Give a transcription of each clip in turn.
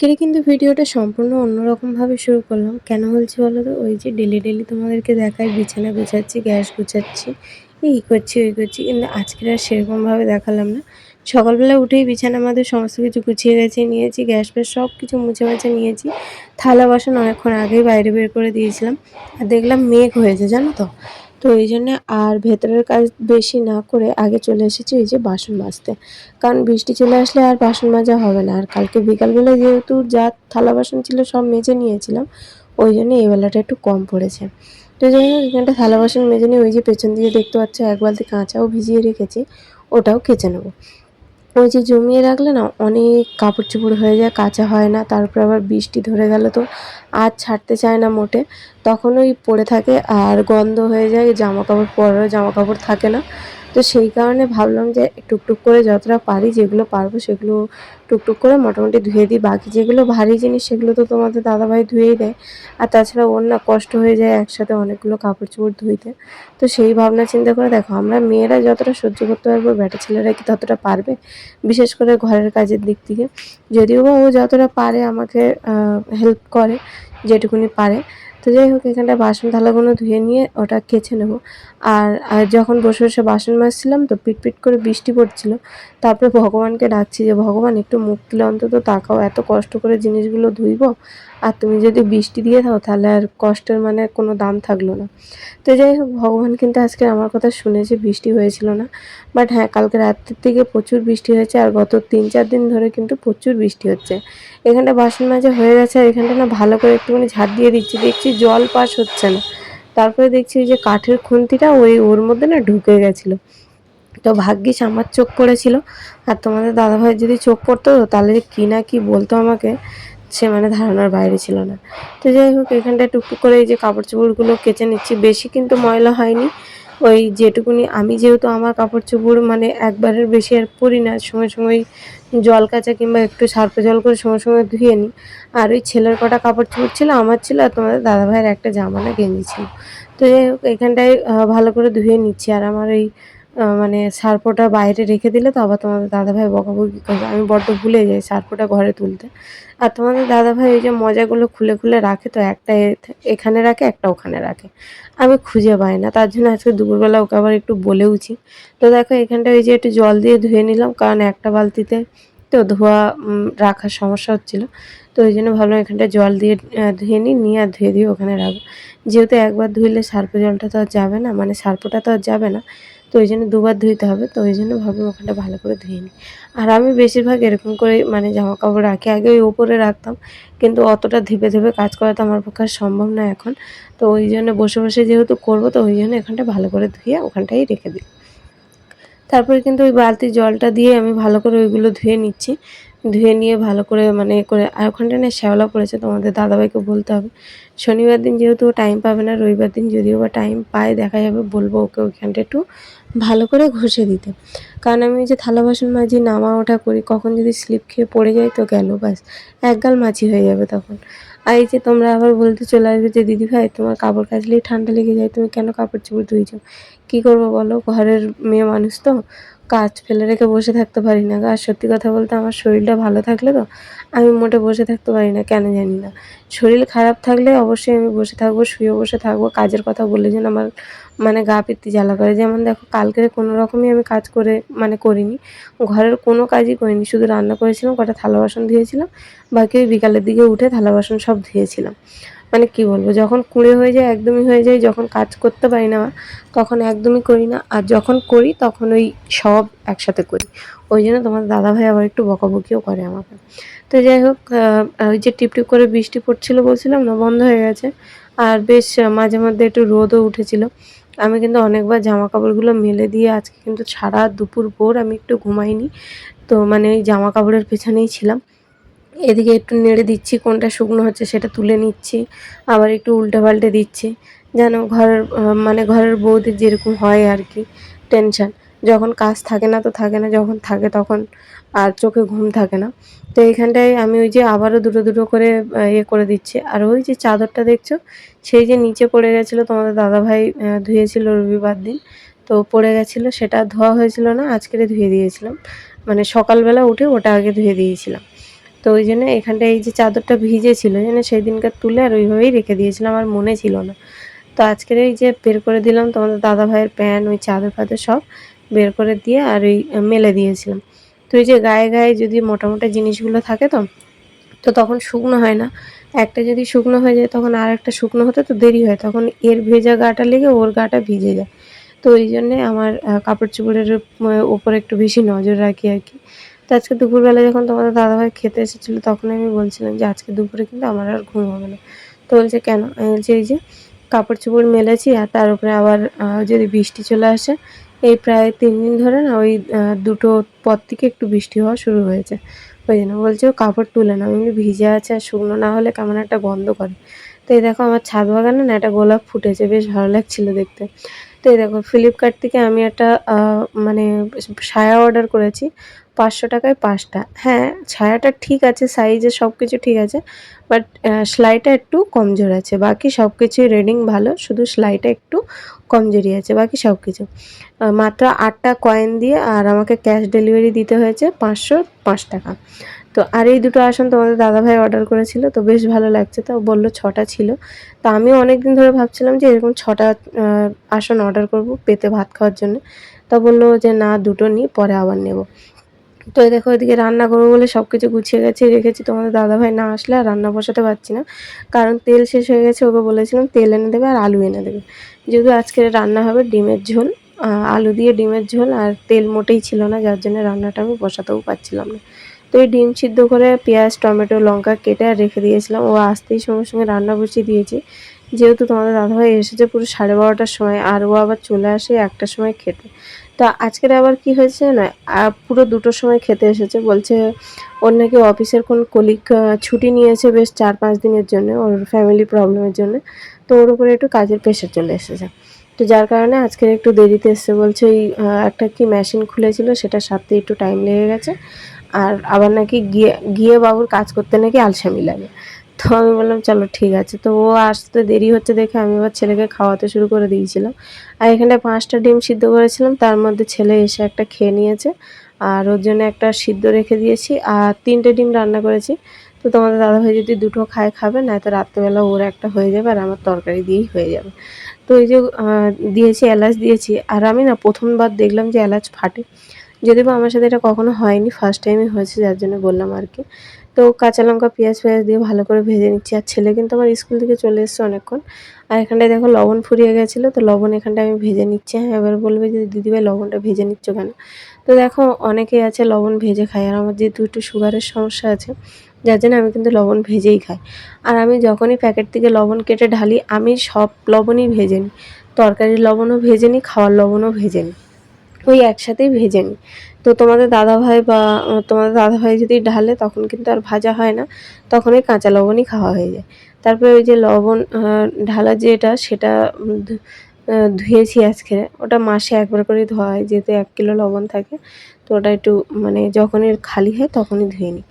আজকের কিন্তু ভিডিওটা সম্পূর্ণ অন্যরকমভাবে শুরু করলাম। কেন বলছি বলো তো? ওই যে ডেলি ডেলি তোমাদেরকে দেখায় বিছানা গুছাচ্ছি, গ্যাস গুছাচ্ছি, এই করছি, ওই করছি, কিন্তু আজকের আর সেরকমভাবে দেখালাম না। সকালবেলা উঠেই বিছানা আমাদের সমস্ত কিছু গুছিয়ে গেছে, নিয়েছি, গ্যাস ফ্যাস সব কিছু মুছে মুছে নিয়েছি। থালা বাসন অনেকক্ষণ আগেই বাইরে বের করে দিয়েছিলাম। আর দেখলাম মেঘ হয়েছে, জানো তো? তো এই জন্য আর ভেতরের কাজ বেশি না করে আগে চলে এসেছি এই যে বাসন মাজতে। কারণ বৃষ্টি চলে আসলে আর বাসন মাজা হবে না। আর কালকে বিকালবেলায় যেহেতু যা থালা বাসন ছিল সব মেজে নিয়েছিলাম, ওই জন্য এই বেলাটা একটু কম পড়েছে। তো ওই জন্য এখানটা থালা বাসন মেজে নিয়ে ওই যে পেছন দিকে দেখতে পাচ্ছ, এক বালতি কাঁচাও ভিজিয়ে রেখেছি, ওটাও কেচে নেব। ওই যে জমিয়ে রাখলে না অনেক কাপড় চোপড় হয়ে যায়, কাঁচা হয় না। তারপর আবার বৃষ্টি ধরে গেল তো, আর ছাড়তে চায় না মোটে। তখন ওই পড়ে থাকে আর গন্ধ হয়ে যায় জামা কাপড় পরারও জামা কাপড় থাকে না। তো সেই কারণে ভাবলাম যে টুকটুক করে যতটা পারি যেগুলো পারব সেগুলো টুকটুক করে মোটামুটি ধুয়ে দিই। বাকি যেগুলো ভারী জিনিস সেগুলো তো তোমাদের দাদাভাই ধুয়েই দেয়। আর তাছাড়া ওর না কষ্ট হয়ে যায় একসাথে অনেকগুলো কাপড় চোপড় ধুইতে। তো সেই ভাবনা চিন্তা করে দেখো, আমরা মেয়েরা যতটা সহ্য করতে পারব ব্যাটা ছেলেরা কি ততটা পারবে? বিশেষ করে ঘরের কাজের দিক থেকে। যদিও বা ও যতটা পারে আমাকে হেল্প করে, যেটুকুনি পারে। তো যাই হোক এখানটা বাসন থালাগুলো ধুয়ে নিয়ে ওটা কেচে নেব। আর যখন বসে বসে বাসন মাজছিলাম তো পিট পিট করে বৃষ্টি পড়ছিল। তারপরে ভগবানকে ডাকছি যে, ভগবান, একটু মুখ তুলে অন্তত তাকাও, এত কষ্ট করে জিনিসগুলো ধুইব আর তুমি যদি বৃষ্টি দিয়ে দাও, তাহলে আর কষ্টের মানে কোনো দাম থাকল না। তো যাই হোক, ভগবান কিন্তু আজকে আমার কথা শুনেছে বৃষ্টি হয়েছিল না। বাট হ্যাঁ কালকে রাত্রির থেকে প্রচুর বৃষ্টি হয়েছে, আর গত তিন চার দিন ধরে কিন্তু প্রচুর বৃষ্টি হচ্ছে। এখানটা বাসন মাঝে হয়ে গেছে, আর এখানটা না ভালো করে একটুখানি ঝাড় দিয়ে দিচ্ছি। দেখছি জল পাস হচ্ছে না। তারপরে দেখছি যে কাঠের খুন্তিটা ওই ওর মধ্যে না ঢুকে গেছিল। তো ভাগ্যিস আমার চোখ পড়েছিল। আর তোমাদের দাদাভাই যদি চোখ পড়তো, তাহলে কি না কি বলতো আমাকে। সে মানে ধারণার বাইরে ছিল না। তো যাই হোক এখানটা টুকটুক করে এই যে কাপড় চোপড়গুলো কেচে নিচ্ছি। বেশি কিন্তু ময়লা হয়নি। ওই যেটুকুনি, আমি যেহেতু আমার কাপড় চোপড় মানে একবারের বেশি আর পরি না, সময় সময় জল কাচা কিংবা একটু সার্ফে জল করে সময় সময় ধুয়ে নিই। আর ওই ছেলের কটা কাপড় চোপড় ছিল, আমার ছিল আর তোমাদের দাদাভাইয়ের একটা জামানা গেঞ্জি ছিল। তো যাই হোক, এখানটায় ভালো করে ধুয়ে নিচ্ছি। আর আমার এই মানে সার্পোটা বাইরে রেখে দিলে তো আবার তোমাদের দাদাভাই বকাবকি করবে। আমি বড্ড ভুলে যাই সার্পোটা ঘরে তুলতে। আর তোমাদের দাদাভাই ওই যে মজাগুলো খুলে খুলে রাখে তো একটা এখানে রাখে, একটা ওখানে রাখে। আমি খুঁজে পাই না, তার জন্য আজকে দুপুরবেলা ওকে আবার একটু বলেওছি। তো দেখো এখানটা ওই যে একটু জল দিয়ে ধুয়ে নিলাম, কারণ একটা বালতিতে তো ধোয়া রাখার সমস্যা হচ্ছিল। তো ওই জন্য ভাবলাম এখানটা জল দিয়ে ধুয়ে নিই, নিয়ে আর ধুয়ে দিয়ে ওখানে রাখব। যেহেতু একবার ধুইলে সার্পো জলটা তো আর যাবে না মানে সার্পোটা তো আর যাবে না, তো ওই জন্য দুবার ধুইতে হবে, তো ওই জন্য ভাবলাম ওখানটা ভালো করে ধুয়ে নিই। আর আমি বেশিরভাগ এরকম করে মানে জামা কাপড় রাখি, আগে ওই ওপরে রাখতাম, কিন্তু অতটা ধেপে ধেপে কাজ করা তো আমার পক্ষে সম্ভব না এখন, তো ওই জন্য বসে বসে যেহেতু করব, তো ওই জন্য এখানটা ভালো করে ধুয়ে ওখানটাই রেখে দিই। তারপরে কিন্তু ওই বালতির জলটা দিয়ে আমি ভালো করে ওইগুলো ধুয়ে নিচ্ছি ধুয়ে নিয়ে ভালো করে মানে করে, আর ওখানটা না শ্যাওলা পড়েছে, তোমাদের দাদাভাইকে বলতে হবে। শনিবার দিন যেহেতু টাইম পাবে না, রবিবার দিন যদিও বা টাইম পায়, দেখা যাবে, বলব ওকে ওইখানটা একটু ভালো করে ঘষে দিতে। কারণ আমি যে থালা বাসন মাঝি নামা ওঠা করি, কখন যদি স্লিপ খেয়ে পড়ে যায় তো গেল, ব্যাস। একগাল মাছি হয়ে যাবে তখন। আর এই যে তোমরা আবার বলতে চলে আসবে যে, দিদি ভাই, তোমার কাপড় কাচলেই ঠান্ডা লেগে যায়, তুমি কেন কাপড় চোপড় ধুইছো? কী করব বলো? ঘরের মেয়ে মানুষ তো। কাজ ফেলে রেখে বসে থাকতে পারি না আর সত্যি কথা বলতে আমার শরীরটা ভালো থাকলে তো আমি মোটে বসে থাকতে পারি না, কেন জানি না। শরীর খারাপ থাকলে অবশ্যই আমি বসে থাকব, শুয়ে বসে থাকব। কাজের কথা বলে যেন আমার মানে গা পিত্তি জ্বালা করে। যেমন দেখো কালকে কোনো রকমই আমি কাজ করে মানে করিনি। ঘরের কোনো কাজই করিনি, শুধু রান্না করেছিলাম, কটা থালা বাসন ধুয়েছিলাম, বাকি ওই বিকালের দিকে উঠে থালা বাসন সব ধুয়েছিলাম। মানে কি বলব, যখন কুঁড়ে হয়ে যায়, একদমই হয়ে যায়, যখন কাজ করতে পারি না, তখন একদমই করি না। আর যখন করি, তখন ওই সব একসাথে করি। ওই জন্য তোমার দাদাভাই আবার একটু বকাবকিও করে আমাকে। তো যাই হোক ওই যে টিপ টিপ করে বৃষ্টি পড়ছিল বলছিলাম না, বন্ধ হয়ে গেছে। আর বেশ মাঝে মধ্যে একটু রোদও উঠেছিল। আমি কিন্তু অনেকবার জামা কাপড়গুলো মেলে দিয়ে আজকে কিন্তু সারা দুপুর ভোর আমি একটু ঘুমাইনি। তো মানে ওই জামা কাপড়ের পেছনেই ছিলাম। এদিকে একটু নেড়ে দিচ্ছি, কোনটা শুকনো হচ্ছে সেটা তুলে নিচ্ছি, আবার একটু উল্টে পাল্টে দিচ্ছি, যেন ঘরের মানে ঘরের বৌদির যেরকম হয় আর কি টেনশান যখন কাজ থাকে না তো থাকে না, যখন থাকে তখন আর চোখে ঘুম থাকে না। তো এইখানটায় আমি ওই যে আবারও দুটো দুটো করে ইয়ে করে দিচ্ছি। আর ওই যে চাদরটা দেখছ, সেই যে নিচে পড়ে গেছিল তোমাদের দাদাভাই ধুয়েছিল রবিবার দিন। তো পড়ে গেছিল, সেটা ধোয়া হয়েছিল না, আজকেরে ধুয়ে দিয়েছিলাম। মানে সকালবেলা উঠে ওটা আগে ধুয়ে দিয়েছিলাম। তো ওই জন্য এখানটায় এই যে চাদরটা ভিজে ছিল যেন সেই দিনকার তুলে আর ওইভাবেই রেখে দিয়েছিলাম, আর মনে ছিল না। তো আজকের এই যে বের করে দিলাম তোমাদের দাদা ভাইয়ের প্যান ওই চাদর ফাদর সব বের করে দিয়ে আর ওই মেলে দিয়েছিলাম। তো এই যে গায়ে গায়ে যদি মোটা মোটা জিনিসগুলো থাকে তো তো তখন শুকনো হয় না। একটা যদি শুকনো হয়ে যায় তখন আর একটা শুকনো হতে তো দেরি হয়, তখন এর ভেজা গাটা লেগে ওর গাটা ভিজে যায়। তো ওই জন্যে আমার কাপড় চোপড়ের ওপর একটু বেশি নজর রাখি আর কি। তো আজকে দুপুরবেলা যখন তোমাদের দাদাভাই খেতে এসেছিল তখন আমি বলছিলাম যে আজকে দুপুরে কিন্তু আমার আর ঘুম হবে না। তো বলছে, কেন? আমি বলছি, এই যে কাপড় চোপড় মেলেছি আর তার উপরে আবার যদি বৃষ্টি চলে আসে এই প্রায় তিন দিন ধরে না ওই দুটো পর থেকে একটু বৃষ্টি হওয়া শুরু হয়েছে। ওই জন্য বলছে ও কাপড় তুলে না এমনি ভিজে আছে আর শুকনো না হলে কেমন একটা গন্ধ করে। তো এই দেখো আমার ছাদ বাগানে না একটা গোলাপ ফুটেছে, বেশ ভালো লাগছিল দেখতে। তো এই দেখো ফ্লিপকার্ট থেকে আমি একটা মানে সায়া অর্ডার করেছি। পাঁচশো টাকায় পাঁচটা। হ্যাঁ ছায়াটা ঠিক আছে সাইজে সব কিছু ঠিক আছে বাট সেলাইটা একটু কমজোর আছে। বাকি সব কিছুই রেডিং ভালো, শুধু সেলাইটা একটু কমজোরি আছে, বাকি সব কিছু মাত্র আটটা কয়েন দিয়ে আর আমাকে ক্যাশ ডেলিভারি দিতে হয়েছে পাঁচশো পাঁচ টাকা। তো আর এই দুটো আসন তোমাদের দাদাভাই অর্ডার করেছিল, তো বেশ ভালো লাগছে। তো বলল ছটা ছিল। তো আমিও অনেক দিন ধরে ভাবছিলাম যে এরকম ছটা আসন অর্ডার করব পেতে ভাত খাওয়ার জন্য। তা বলল যে না, দুটো নিই পরে আবার নেব। তো দেখো এদিকে রান্না করব বলে সব কিছু গুছিয়ে গেছে রেখেছি। তোমাদের দাদাভাই না আসলে আর রান্না বসাতে পারছি না। কারণ তেল শেষ হয়ে গেছে, ওকে বলেছিলাম তেল এনে দেবে আর আলু এনে দেবে। যেহেতু আজকে রান্না হবে ডিমের ঝোল আলু দিয়ে ডিমের ঝোল আর তেল মোটেই ছিল না, যার জন্য রান্নাটা আমি বসাতেও পারছিলাম না। তো এই ডিম সিদ্ধ করে পেঁয়াজ, টমেটো, লঙ্কা কেটে আর রেখে দিয়েছিলাম। ও আসতেই সঙ্গে সঙ্গে রান্না বসিয়ে দিয়েছি। যেহেতু তোমাদের দাদাভাই এসেছে পুরো সাড়ে বারোটার সময়, আর ও আবার চলে আসে একটার সময় খেতে। তো আজকের আবার কি হয়েছে না পুরো দুটোর সময় খেতে এসেছে। বলছে ওর নাকি অফিসের কোন কলিগ ছুটি নিয়েছে বেশ চার পাঁচ দিনের জন্য, ওর ফ্যামিলি প্রবলেমের জন্য। তো ওর উপরে একটু কাজের প্রেশার চলে এসেছে। তো যার কারণে আজকের একটু দেরিতে এসছে। বলছে ওই একটা কি মেশিন খুলেছিল, সেটা সারতে একটু টাইম লেগে গেছে। আর আবার নাকি গিয়ে গিয়ে বাবুর কাজ করতে নাকি আলসামি লাগে। তো আমি বললাম, চলো ঠিক আছে। তো ও আসতে দেরি হচ্ছে দেখে আমি আবার ছেলেকে খাওয়াতে শুরু করে দিয়েছিলাম। আর এখানটায় পাঁচটা ডিম সিদ্ধ করেছিলাম, তার মধ্যে ছেলে এসে একটা খেয়ে নিয়েছে। আর ওর জন্য একটা সিদ্ধ রেখে দিয়েছি, আর তিনটে ডিম রান্না করেছি। তো তোমাদের দাদাভাই যদি দুটো খায় খাবে না তো রাত্রেবেলা ওর একটা হয়ে যাবে আর আমার তরকারি দিয়েই হয়ে যাবে। তো এই যে দিয়েছি, এলাচ দিয়েছি। আর আমি না প্রথমবার দেখলাম যে এলাচ ফাটে। যদিও আমার সাথে এটা কখনো হয়নি ফার্স্ট টাইমই হয়েছে, যার জন্য বললাম আর কি। তো কাঁচা লঙ্কা, পেঁয়াজ ফেয়াজ দিয়ে ভালো করে ভেজে নিচ্ছি। আর ছেলে কিন্তু আমার স্কুল থেকে চলে এসছে অনেকক্ষণ। আর এখানটায় দেখো লবণ ফুরিয়ে গেছিল, তো লবণ এখানটায় আমি ভেজে নিচ্ছি। হ্যাঁ এবার বলবে যে দিদিভাই লবণটা ভেজে নিচ্ছ কেন? তো দেখো অনেকেই আছে লবণ ভেজে খায়, আর আমার যেহেতু একটু সুগারের সমস্যা আছে, যার জন্য আমি কিন্তু লবণ ভেজেই খাই। আর আমি যখনই প্যাকেট থেকে লবণ কেটে ঢালি, আমি সব লবণই ভেজে নিই। তরকারির লবণও ভেজে নিই, খাওয়ার লবণও ভেজে নিই। ওই একসাথেই ভেজে নিই। তো তোমাদের দাদাভাই বা, তোমাদের দাদাভাই যদি ঢালে তখন কিন্তু আর ভাজা হয় না, তখন ওই কাঁচা লবণই খাওয়া হয়ে যায়। তারপরে ওই যে লবণ ঢালা যেটা, সেটা ধুয়েছি আজকে। ওটা মাসে একবার করে ধোয়া হয়, যেহেতু এক কিলো লবণ থাকে, তো ওটা একটু মানে যখনই খালি হয় তখনই ধুয়ে নিই।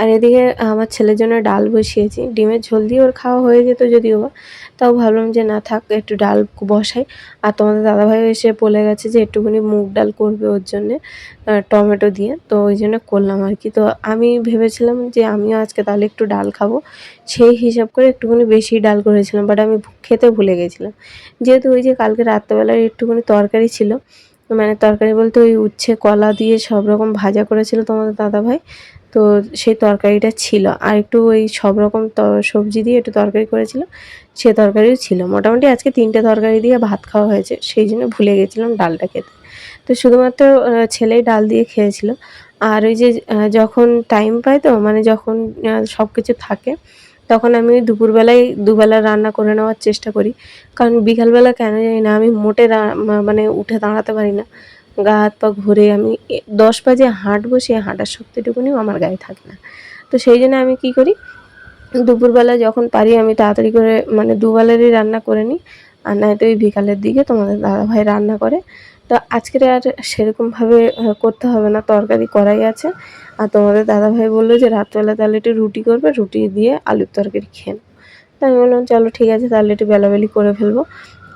আর এদিকে আমার ছেলের জন্য ডাল বসিয়েছি। ডিমের ঝোল দিয়ে ওর খাওয়া হয়ে যেত যদিও বা। তাও ভাবলাম যে না থাক, একটু ডাল বসাই। আর তোমাদের দাদাভাই এসে বলে গেছে যে একটুখানি মুগ ডাল করবে ওর জন্যে টমেটো দিয়ে। তো ওই জন্য করলাম আর কি। তো আমি ভেবেছিলাম যে আমিও আজকে তাহলে একটু ডাল খাব। সেই হিসাব করে একটুখানি বেশি ডাল করেছিলাম বাট আমি খেতে ভুলে গেছিলাম। যেহেতু ওই যে কালকে রাত্রেবেলায় একটুখানি তরকারি ছিল মানে তরকারি বলতে ওই উচ্ছে, কলা দিয়ে সব রকম ভাজা করেছিল তোমাদের দাদাভাই তো সেই তরকারিটা ছিল। আর একটু ওই সব রকম সবজি দিয়ে একটু তরকারি করেছিল, সে তরকারিও ছিল। মোটামুটি আজকে তিনটে তরকারি দিয়ে ভাত খাওয়া হয়েছে, সেই জন্য ভুলে গেছিলাম ডালটা খেতে। তো শুধুমাত্র ছেলেই ডাল দিয়ে খেয়েছিল। আর ওই যে যখন টাইম পায় তো মানে যখন সব কিছু থাকে, তখন আমি দুপুরবেলায় দুবেলা রান্না করে নেওয়ার চেষ্টা করি। কারণ বিকালবেলা কেন জানি না, আমি মোটে মানে উঠে দাঁড়াতে পারি না। গা হাত পা ঘুরে আমি দশ বাজে হাঁটবো সেই হাঁটার শক্তিটুকুনিও আমার গায়ে থাকে না। তো সেই জন্য আমি কি করি, দুপুরবেলা যখন পারি আমি তাড়াতাড়ি করে মানে দুবেলারই রান্না করে নিই, আর নয়তো ওই বিকালের দিকে তোমাদের দাদাভাই রান্না করে। তো আজকের আর সেরকমভাবে করতে হবে না, তরকারি করাই আছে। আর তোমাদের দাদাভাই বলল যে রাত্রেবেলা তাহলে একটু রুটি করবে, রুটি দিয়ে আলুর তরকারি খেয়ে তো আমি বললাম, চলো ঠিক আছে, তাহলে একটু বেলাবেলি করে ফেলব।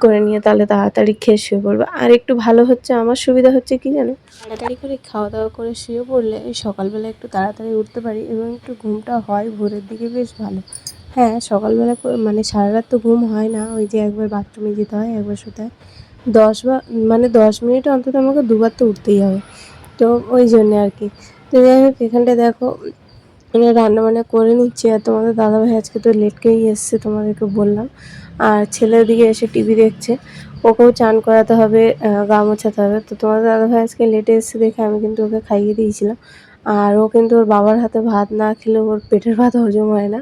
করে নিয়ে তাহলে তাড়াতাড়ি খেয়ে শুয়ে পড়বে। আর একটু ভালো হচ্ছে, আমার সুবিধা হচ্ছে কি জানো? তাড়াতাড়ি করে খাওয়া দাওয়া করে শুয়ে পড়লে এই সকালবেলা একটু তাড়াতাড়ি উঠতে পারি এবং একটু ঘুমটা হয়, ভোরের দিকে বেশ ভালো। হ্যাঁ সকালবেলা মানে সারা রাত তো ঘুম হয় না, ওই যে একবার বাথরুমে যেতে হয়, একবার শুতে হয়। দশ বা মানে দশ মিনিট অন্তত আমাকে দুবার তো উঠতেই হবে। তো ওই জন্যে আর কি। তো যাই হোক এখানটা দেখো রান্না বান্না করে নিচ্ছি, আর তোমাদের দাদাভাই আজকে তো লেটকেই এসছে, তোমাদেরকে বললাম। আর ছেলে দিকে এসে টিভি দেখছে। ওকেও চান করাতে হবে গা মোছাতে হবে। তো তোমাদের দাদাভাই আজকে লেটে এসছে দেখে আমি কিন্তু ওকে খাইয়ে দিয়েছিলাম। আর ও কিন্তু ওর বাবার হাতে ভাত না খেলে ওর পেটের ভাত হজম হয় না।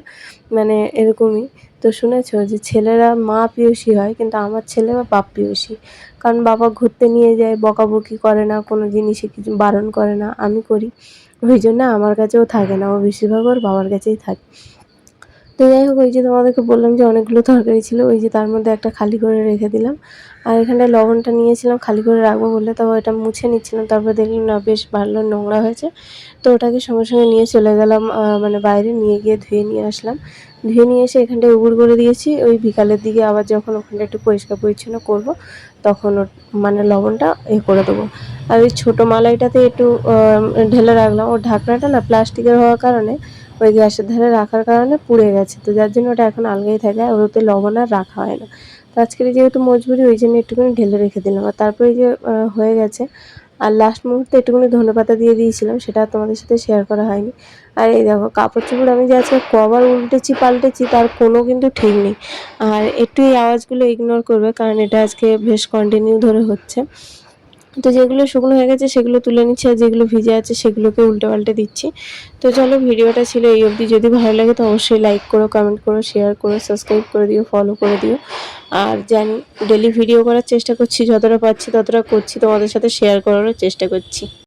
মানে এরকমই। তো শুনেছ যে ছেলেরা মা পিয়সী হয়, কিন্তু আমার ছেলে বা বাপ পিয়সী কারণ বাবা ঘুরতে নিয়ে যায়, বকাবকি করে না, কোনো জিনিসে কিছু বারণ করে না, আমি করি। ওই জন্য আমার কাছেও থাকে না, ও বেশিরভাগ ওর বাবার কাছেই থাকে। তো যাই হোক, ওই যে তোমাদেরকে বললাম যে অনেকগুলো তরকারি ছিল, ওই যে তার মধ্যে একটা খালি করে রেখে দিলাম। আর এখানটায় লবণটা নিয়েছিলাম, খালি করে রাখব বলে তারপর এটা মুছে নিচ্ছিলাম, তারপর দেখলাম না, বেশ ভালো নোংরা হয়েছে। তো ওটাকে সঙ্গে সঙ্গে নিয়ে চলে গেলাম মানে বাইরে নিয়ে গিয়ে ধুয়ে নিয়ে আসলাম। ধুয়ে নিয়ে এসে এখানটায় উবুর করে দিয়েছি, ওই বিকালের দিকে আবার যখন ওখানটা একটু পরিষ্কার পরিচ্ছন্ন করব, তখন মানে লবণটা এ করে দেবো। আর ওই ছোটো মালাইটাতে একটু ঢেলে রাখলাম, ওর ঢাকনাটা না প্লাস্টিকের হওয়ার কারণে ওই গ্যাসের ধারে রাখার কারণে পুড়ে গেছে। তো যার জন্য ওটা এখন আলগাই থাকে আর ওতে লবণ আর রাখা হয় না। তো আজকের যেহেতু মজবুরি, ওই জন্য একটুখানি ঢেলে রেখে দিলাম। আর তারপরে যে হয়ে গেছে, আর লাস্ট মুহূর্তে একটুখানি ধনেপাতা দিয়ে দিয়েছিলাম, সেটা তোমাদের সাথে শেয়ার করা হয়নি। আর এই দেখো, কাপড় চোপড় আমি যে আজকে কবার উল্টেছি, পাল্টেছি, তার কোনো কিন্তু ঠিক নেই। আর একটু এই আওয়াজগুলো ইগনোর করবে, কারণ এটা আজকে বেশ কন্টিনিউ ধরে হচ্ছে। তো যেগুলো শুকনো হয়ে গেছে সেগুলো তুলে নিচ্ছি আর যেগুলো ভিজে আছে সেগুলোকে উল্টে পাল্টে দিচ্ছি। তো চলো ভিডিওটা ছিল এই অবধি। যদি ভালো লাগে তো অবশ্যই লাইক করো কমেন্ট করো শেয়ার করো সাবস্ক্রাইব করে দিও ফলো করে দিও। আর জানি ডেলি ভিডিও করার চেষ্টা করছি, যতটা পাচ্ছি ততটা করছি, তোমাদের সাথে শেয়ার করারও চেষ্টা করছি।